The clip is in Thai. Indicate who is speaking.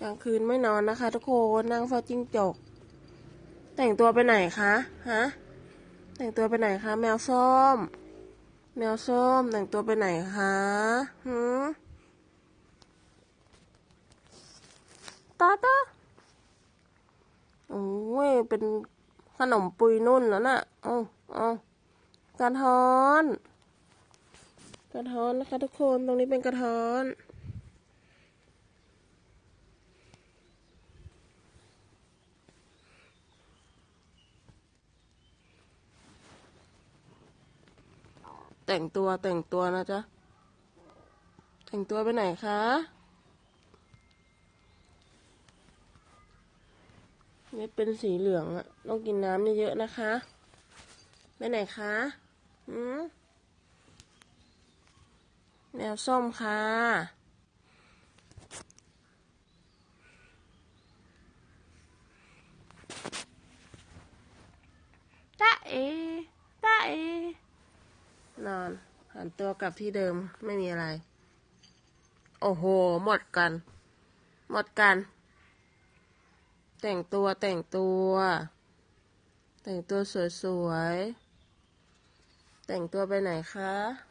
Speaker 1: กลางคืนไม่นอนนะคะ ทุกคนนั่งเฝ้าจิ้งจก แต่งตัวไปไหนคะฮะแต่งตัวไปไหนคะแมวส้ม แมวส้มแต่งตัวไปไหนคะหืมตาตาโอ้ยเป็นขนมปุยนุ่นแล้วน่ะเอาเอากระท้อน กระท้อนนะคะทุกคนตรงนี้เป็นกระท้อน แต่งตัวแต่งตัวนะจ๊ะ แต่งตัวไปไหนคะ นี่เป็นสีเหลืองอะต้องกินน้ำเยอะๆนะคะ ไปไหนคะอืมแมวส้มค่ะาเอตาเอ นอน หันตัวกลับที่เดิมไม่มีอะไร โอ้โห หมดกัน หมดกัน แต่งตัวแต่งตัว แต่งตัวสวยๆ แต่งตัวไปไหนคะ